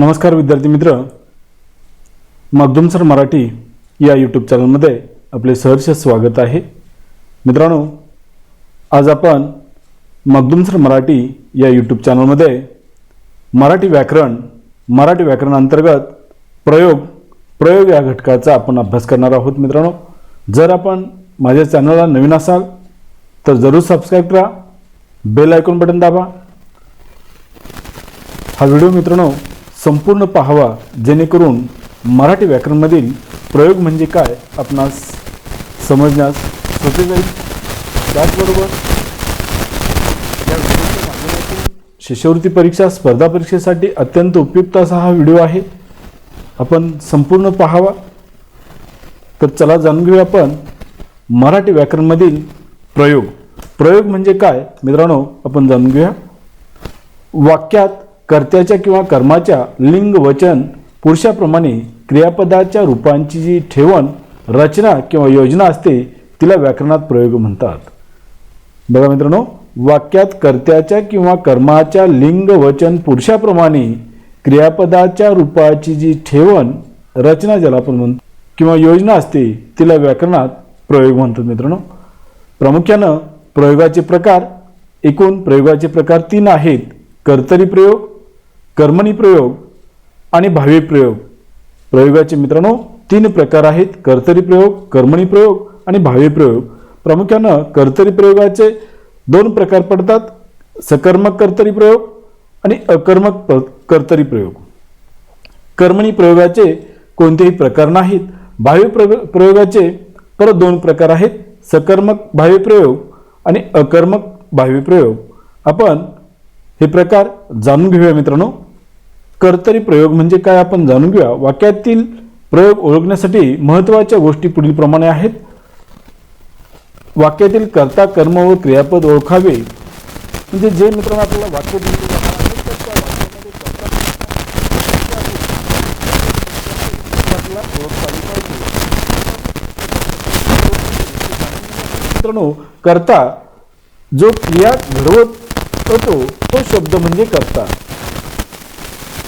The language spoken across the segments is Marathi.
नमस्कार विद्यार्थी मित्र. मगदुमसर मराठी या यूट्यूब चॅनलमध्ये आपले सहर्ष स्वागत आहे. मित्रांनो आज आपण मगदुमसर मराठी या यूट्यूब चॅनलमध्ये मराठी व्याकरण मराठी व्याकरण अंतर्गत प्रयोग प्रयोग या घटकाचा आपण अभ्यास करणार आहोत मित्रांनो. जर आपण माझ्या चॅनलला नवीन असाल तर जरूर सबस्क्राईब करा बेल आयकॉन बटन दाबा. हा व्हिडिओ मित्रांनो संपूर्ण पाहावा जेणेकरून मराठी व्याकरणमधील प्रयोग म्हणजे काय आपणास समजण्यास सोपे जाईल. त्याचबरोबर या व्हिडिओच्या माध्यमातून शिष्यवृत्ती परीक्षा स्पर्धा परीक्षेसाठी अत्यंत उपयुक्त असा हा व्हिडिओ आहे. आपण संपूर्ण पाहावा. तर चला जाणून घेऊया आपण मराठी व्याकरणमधील प्रयोग. प्रयोग म्हणजे काय? मित्रांनो आपण जाणून घेऊया. वाक्यात कर्त्याच्या किंवा कर्माच्या लिंग वचन पुरुषाप्रमाणे क्रियापदाच्या रूपांची जी ठेवण रचना किंवा योजना असते तिला व्याकरणात प्रयोग म्हणतात. बघा मित्रांनो वाक्यात कर्त्याच्या किंवा कर्माच्या लिंग वचन पुरुषाप्रमाणे क्रियापदाच्या रूपाची जी ठेवण रचना ज्याला आपण म्हणतो किंवा योजना असते तिला व्याकरणात प्रयोग म्हणतात मित्रांनो. प्रामुख्यानं प्रयोगाचे प्रकार एकूण प्रयोगाचे प्रकार तीन आहेत. कर्तरी प्रयोग कर्मणी प्रयोग आणि भावी प्रयोग. प्रयोगाचे मित्रांनो तीन प्रकार आहेत. कर्तरी प्रयोग कर्मणी प्रयोग आणि भावी प्रयोग. प्रामुख्यानं कर्तरी प्रयोगाचे दोन प्रकार पडतात. सकर्मक कर्तरी प्रयोग आणि अकर्मक प- कर्तरी प्रयोग. कर्मणी प्रयोगाचे कोणतेही प्रकार नाहीत. भावी प्रयोग प्रयोगाचे परत दोन प्रकार आहेत. सकर्मक भावी प्रयोग आणि अकर्मक भावी प्रयोग. आपण हे प्रकार जाणून घेऊया मित्रांनो. कर्तरी प्रयोग म्हणजे काय आपण जाणून घेऊया. वाक्यातील प्रयोग ओळखण्यासाठी महत्त्वाच्या गोष्टी पुढीलप्रमाणे आहेत. वाक्यातील कर्ता कर्म व क्रियापद ओळखावे. म्हणजे जे मित्रांनो आपल्याला वाक्य दिले कर्ता मित्रांनो करता जो क्रिया घडवत होतो तो शब्द म्हणजे कर्ता.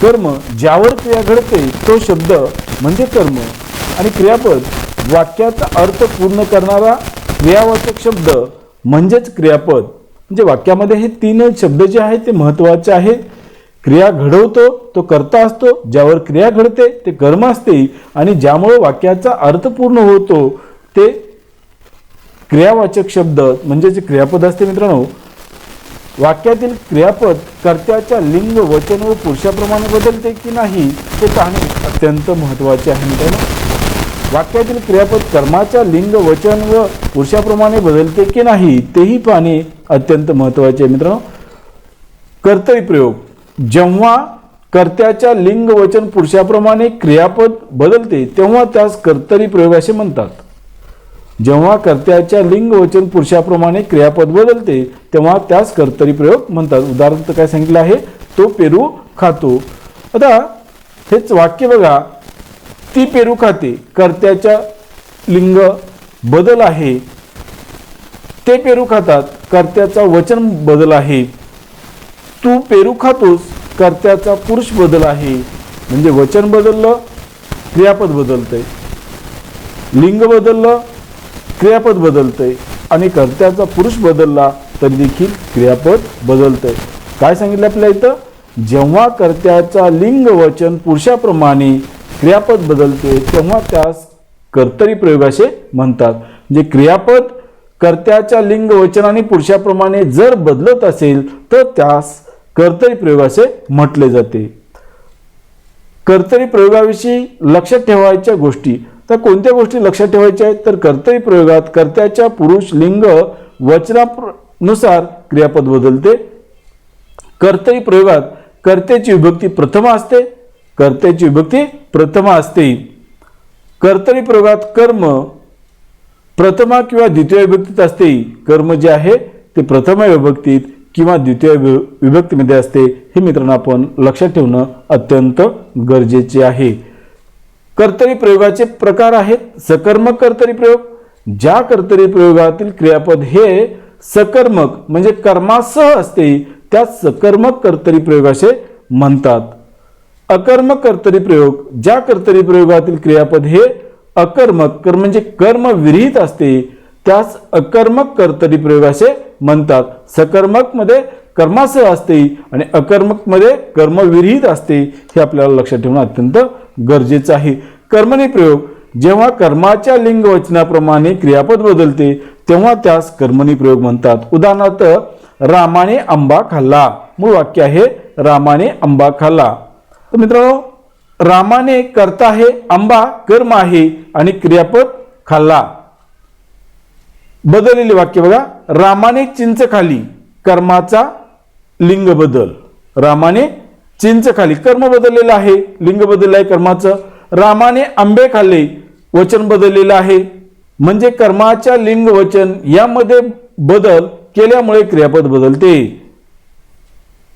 कर्म ज्यावर क्रिया घडते तो शब्द म्हणजे कर्म. आणि क्रियापद वाक्याचा अर्थ पूर्ण करणारा क्रियावाचक शब्द म्हणजेच क्रियापद. म्हणजे वाक्यामध्ये हे तीन शब्द जे आहेत ते महत्त्वाचे आहेत. क्रिया घडवतो तो करता असतो. ज्यावर क्रिया घडते ते कर्म असते. आणि ज्यामुळे वाक्याचा अर्थ पूर्ण होतो ते क्रियावाचक शब्द म्हणजे जे क्रियापद असते मित्रांनो वाक्यातील क्रियापद कर्त्याच्या लिंग वचन व पुरुषाप्रमाणे बदलते की नाही ते पाहणे अत्यंत महत्त्वाचे आहे मित्रांनो. वाक्यातील क्रियापद कर्माच्या लिंग वचन व पुरुषाप्रमाणे बदलते की नाही तेही पाहणे अत्यंत महत्त्वाचे आहे मित्रांनो. कर्तरी प्रयोग. जेव्हा कर्त्याच्या लिंग वचन पुरुषाप्रमाणे क्रियापद बदलते तेव्हा त्यास कर्तरी प्रयोग असे म्हणतात. जेव्हा कर्त्याच्या लिंग वचन पुरुषाप्रमाणे क्रियापद बदलते तेव्हा त्यास कर्तरी प्रयोग म्हणतात. उदाहरण काय सांगितलं आहे? तो पेरू खातो. आता हेच वाक्य बघा. ती पेरू खाते. कर्त्याच्या लिंग बदल आहे. ते पेरू खातात. कर्त्याचा वचन बदल आहे. तू पेरू खातोस. कर्त्याचा पुरुष बदल आहे. म्हणजे वचन बदललं क्रियापद बदलतंय. लिंग बदललं क्रियापद बदलतंय आणि कर्त्याचा पुरुष बदलला तरी देखील क्रियापद बदलतंय. काय सांगितलं आपल्या इथं? जेव्हा कर्त्याचा लिंग वचन पुरुषाप्रमाणे क्रियापद बदलते तेव्हा त्यास कर्तरी प्रयोग असे म्हणतात. म्हणजे क्रियापद कर्त्याच्या लिंग वचन आणि पुरुषाप्रमाणे जर बदलत असेल तर त्यास कर्तरी प्रयोग असे म्हटले जाते. कर्तरी प्रयोगाविषयी लक्षात ठेवायच्या गोष्टी. तर कोणत्या गोष्टी लक्षात ठेवायच्या आहेत? तर कर्तरी प्रयोगात कर्त्याच्या पुरुष लिंग वचनानुसार क्रियापद बदलते. कर्तरी प्रयोगात कर्त्याची विभक्ती प्रथमा असते कर्त्याची विभक्ती प्रथमा असते. कर्तरी प्रयोगात कर्म प्रथमा किंवा द्वितीय विभक्तीत असते. कर्म जे आहे ते प्रथमा विभक्तीत किंवा द्वितीय विभक्तीमध्ये असते. हे मित्रांनो आपण लक्षात ठेवणं अत्यंत गरजेचे आहे. कर्तरी प्रयोगाचे प्रकार आहेत सकर्मक कर्तरी प्रयोग. ज्या कर्तरी प्रयोगातील क्रियापद हे सकर्मक म्हणजे कर्मासह असते त्या सकर्मक कर्तरी प्रयोग असे म्हणतात. अकर्मक कर्तरी प्रयोग ज्या कर्तरी प्रयोगातील क्रियापद हे अकर्मक कर म्हणजे कर्म विरहित असते त्यास अकर्मक कर्तरी प्रयोग असे म्हणतात. सकर्मकमध्ये कर्मासह असते आणि अकर्मकमध्ये कर्मविरहित असते हे आपल्याला लक्षात ठेवणं अत्यंत गरजेचं आहे. कर्मणी प्रयोग. जेव्हा कर्माच्या लिंग वचनाप्रमाणे क्रियापद बदलते तेव्हा त्यास कर्मणी प्रयोग म्हणतात. उदाहरणार्थ रामाने आंबा खाल्ला. मूळ वाक्य आहे रामाने आंबा खाल्ला. तर मित्रांनो रामाने करता आहे आंबा कर्म आहे आणि क्रियापद खाल्ला. बदललेले वाक्य बघा. रामाने चिंच खाली कर्माचा लिंग बदल. रामाने चिंच खाली कर्म बदललेलं आहे लिंग बदललं आहे कर्माचं. रामाने आंबे खाल्ले वचन बदललेलं आहे. म्हणजे कर्माच्या लिंग वचन यामध्ये बदल केल्यामुळे क्रियापद बदलते.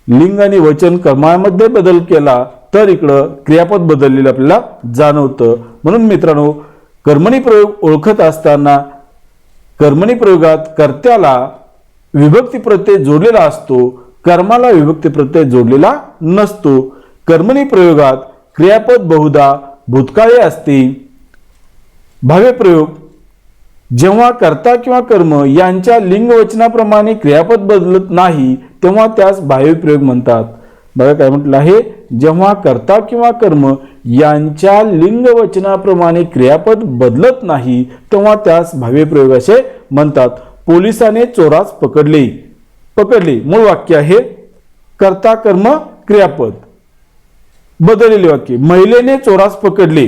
लिंग आणि वचन कर्मामध्ये बदल केला तर इकडं क्रियापद बदललेलं आपल्याला जाणवतं. म्हणून मित्रांनो कर्मणी प्रयोग ओळखत असताना कर्मणी प्रयोगात कर्त्याला विभक्ती प्रत्यय जोडलेला असतो. कर्माला विभक्ती प्रत्यय जोडलेला नसतो. कर्मणी प्रयोगात क्रियापद बहुधा भूतकाळी असते. भावे प्रयोग जेव्हा कर्ता किंवा कर्म यांच्या लिंगवचनाप्रमाणे क्रियापद बदलत नाही तेव्हा त्यास भावे प्रयोग म्हणतात. बघा काय म्हटलं आहे? जेव्हा कर्ता किंवा कर्म यांच्या लिंगवचनाप्रमाणे क्रियापद बदलत नाही तेव्हा त्यास भावे प्रयोग असे म्हणतात. पोलिसाने चोरास पकडले. पकडले. मूळ वाक्य आहे कर्ता कर्म क्रियापद. बदललेले वाक्य. महिलेने चोरास पकडले.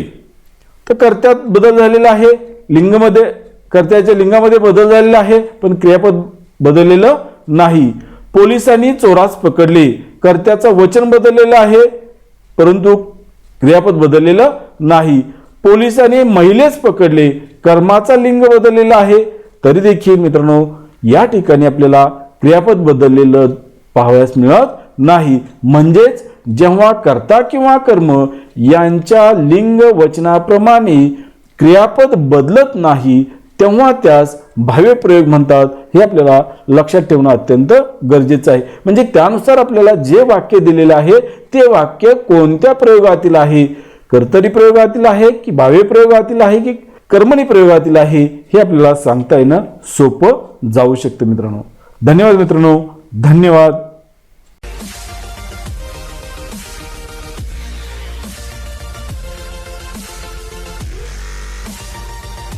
तर कर्त्यात बदल झालेला आहे. लिंगमध्ये कर्त्याच्या लिंगामध्ये बदल झालेला आहे पण क्रियापद बदललेलं नाही. पोलिसांनी चोरास पकडले. कर्त्याचं वचन बदललेलं आहे परंतु क्रियापद बदललेलं नाही. पोलिसांनी महिलेच पकडले. कर्माचा लिंग बदललेला आहे. तरी देखील मित्रांनो या ठिकाणी आपल्याला क्रियापद बदललेलं पाहावयास मिळत नाही. म्हणजेच जेव्हा कर्ता किंवा कर्म यांच्या लिंग वचनाप्रमाणे क्रियापद बदलत नाही तेव्हा त्यास भाव्य प्रयोग म्हणतात. हे आपल्याला लक्षात ठेवणं अत्यंत गरजेचं आहे. म्हणजे त्यानुसार आपल्याला जे वाक्य दिलेलं आहे ते वाक्य कोणत्या प्रयोगातील आहे? कर्तरी प्रयोगातील आहे की भाव्य प्रयोगातील आहे की कर्मणी प्रयोगातील आहे? हे आपल्याला सांगता येणं सोपं जाऊ शकतं मित्रांनो. धन्यवाद मित्रांनो. धन्यवाद.